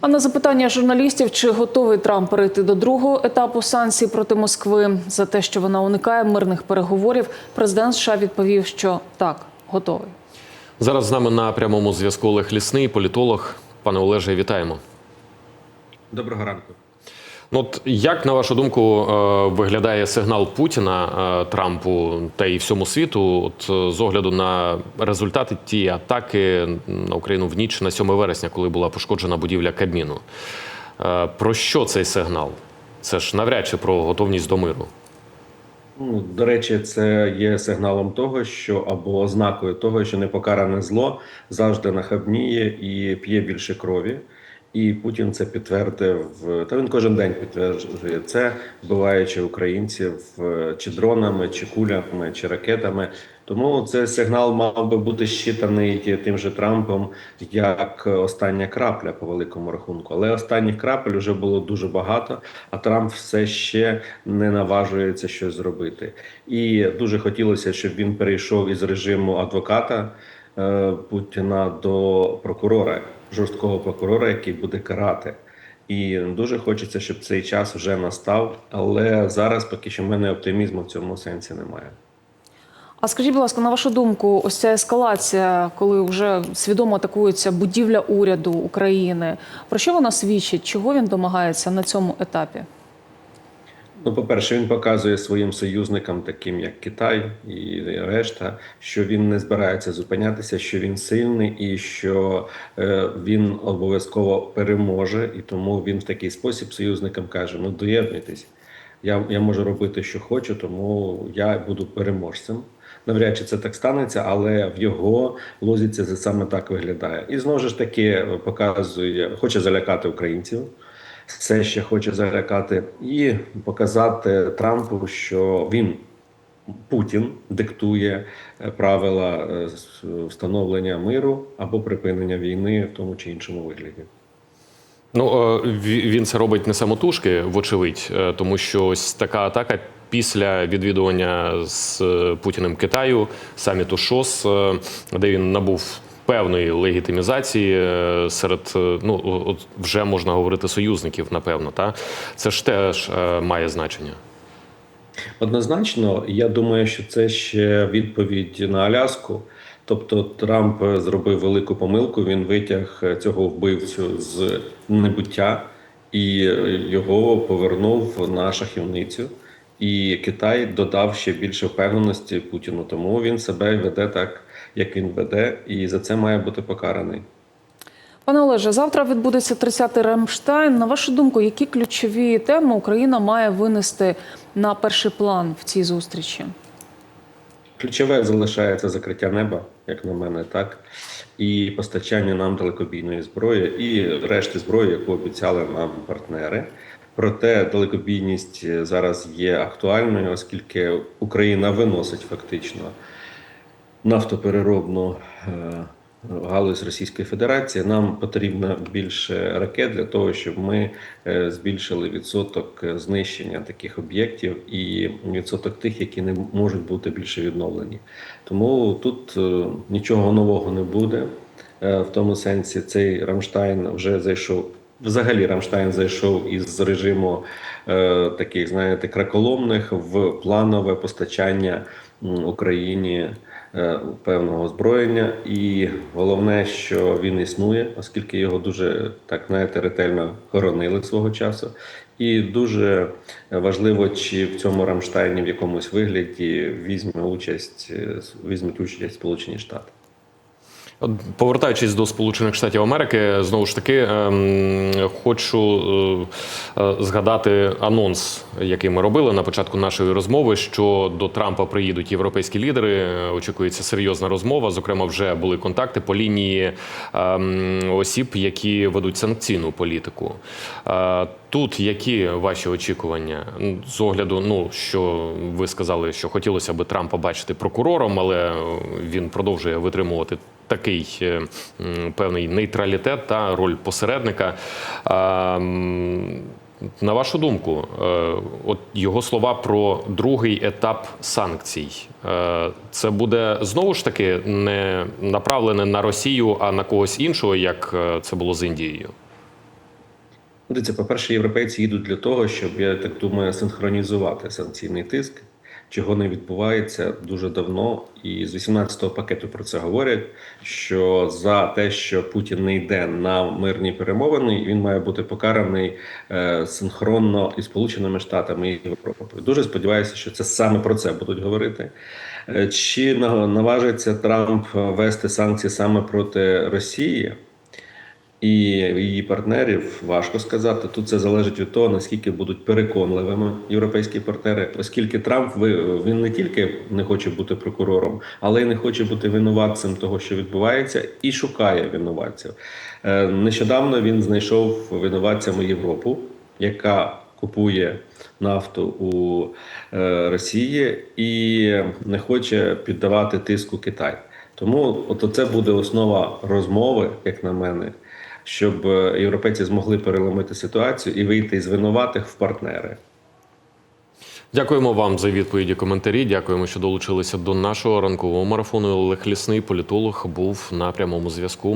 А на запитання журналістів, чи готовий Трамп перейти до другого етапу санкцій проти Москви за те, що вона уникає мирних переговорів, президент США відповів, що так, готовий. Зараз з нами на прямому зв'язку Олег Лісний, політолог. Пане Олеже, вітаємо. Доброго ранку. Ну, от як на вашу думку е, виглядає сигнал Путіна е, Трампу та і всьому світу, от е, з огляду на результати тієї атаки на Україну в ніч на 7 вересня, коли була пошкоджена будівля Кабміну? Про що цей сигнал? Це ж навряд чи про готовність до миру. Ну, до речі, це є сигналом того, що або ознакою того, що непокаране зло завжди нахабніє і п'є більше крові. І Путін це підтвердив. Та він кожен день підтверджує це, вбиваючи українців е, чи дронами, чи кулями, чи ракетами. Тому цей сигнал мав би бути щитаний тим же Трампом як остання крапля по великому рахунку. Але останніх крапель вже було дуже багато, а Трамп все ще не наважується щось зробити. І дуже хотілося, щоб він перейшов із режиму адвоката Путіна до прокурора, жорсткого прокурора, який буде карати. І дуже хочеться, щоб цей час вже настав. Але зараз поки що в мене оптимізму в цьому сенсі немає. А скажіть, будь ласка, на вашу думку, ось ця ескалація, коли вже свідомо атакується будівля уряду України, про що вона свідчить? Чого він домагається на цьому етапі? Ну, по-перше, він показує своїм союзникам, таким як Китай і решта, що він не збирається зупинятися, що він сильний і що е, він обов'язково переможе, і тому він в такий спосіб союзникам каже: ну доєднуйтесь. Я, я можу робити, що хочу, тому я буду переможцем. Навряд чи це так станеться, але в його лозіці це саме так виглядає. І знову ж таки показує, хоче залякати українців все ще хоче залякати, і показати Трампу, що він Путін диктує е, правила е, встановлення миру або припинення війни в тому чи іншому вигляді. Ну е, він це робить не самотужки, вочевидь, тому що ось така атака. Після відвідування з Путіним Китаю саміту ШОС, де він набув певної легітимізації е, серед е, ну от вже можна говорити союзників, напевно, та це ж теж е, має значення. Однозначно, я думаю, що це ще відповідь на Аляску. Тобто Трамп зробив велику помилку. Він витяг цього вбивцю з небуття і його повернув на шахівницю. І Китай додав ще більше впевненості Путіну. Тому він себе веде так, як він веде, і за це має бути покараний. Пане Олеже, завтра відбудеться 30-й Рамштайн. На вашу думку, які ключові теми Україна має винести на перший план в цій зустрічі? Ключове залишається закриття неба, як на мене, так і постачання нам далекобійної зброї, і решти зброї, яку обіцяли нам партнери. Проте далекобійність е, зараз є актуальною, оскільки Україна виносить фактично нафтопереробну е, галузь Російської Федерації. Нам потрібно більше ракет для того, щоб ми е, збільшили відсоток знищення таких об'єктів і відсоток тих, які не можуть бути більше відновлені. Тому тут нічого нового не буде. В тому сенсі цей Рамштайн вже зайшов. Взагалі, Рамштайн зайшов із режиму е, таких, знаєте, краколомних в планове постачання Україні е, певного озброєння. І головне, що він існує, оскільки його дуже так знаєте, ретельно хоронили свого часу. І дуже важливо, чи в цьому Рамштайні в якомусь вигляді візьме участь, е, візьмуть участь Сполучені Штати. Повертаючись до Сполучених Штатів Америки, знову ж таки ем, хочу е, е, згадати анонс, який ми робили на початку нашої розмови. Що до Трампа приїдуть європейські лідери. Очікується серйозна розмова. Зокрема, вже були контакти по лінії ем, осіб, які ведуть санкційну політику. Е, Тут які ваші очікування з огляду, ну що ви сказали, що хотілося би Трампа бачити прокурором, але він продовжує витримувати такий е, певний нейтралітет та роль посередника. На вашу думку, е, от його слова про другий етап санкцій, е, це буде знову ж таки не направлене на Росію, а на когось іншого, як це було з Індією? Дивіться, по-перше, європейці їдуть для того, щоб я так думаю, синхронізувати санкційний тиск, чого не відбувається дуже давно. І з 18-го пакету про це говорять. Що за те, що Путін не йде на мирні перемовини, він має бути покараний е, синхронно із Сполученими Штатами і Європою. Дуже сподіваюся, що це саме про це будуть говорити. Е, Чи на- наважиться Трамп ввести санкції саме проти Росії? І її партнерів важко сказати. Тут це залежить від того, наскільки будуть переконливими європейські партнери, оскільки Трамп він не тільки не хоче бути прокурором, але й не хоче бути винуватцем того, що відбувається, і шукає винуватців. Е, Нещодавно він знайшов винуватцями Європу, яка купує нафту у е, Росії і не хоче піддавати тиску Китай. Тому от це буде основа розмови, як на мене, щоб е, європейці змогли переломити ситуацію і вийти із винуватих в партнери. Дякуємо вам за відповіді, коментарі. Дякуємо, що долучилися до нашого ранкового марафону. Олег Лісний, політолог, був на прямому зв'язку.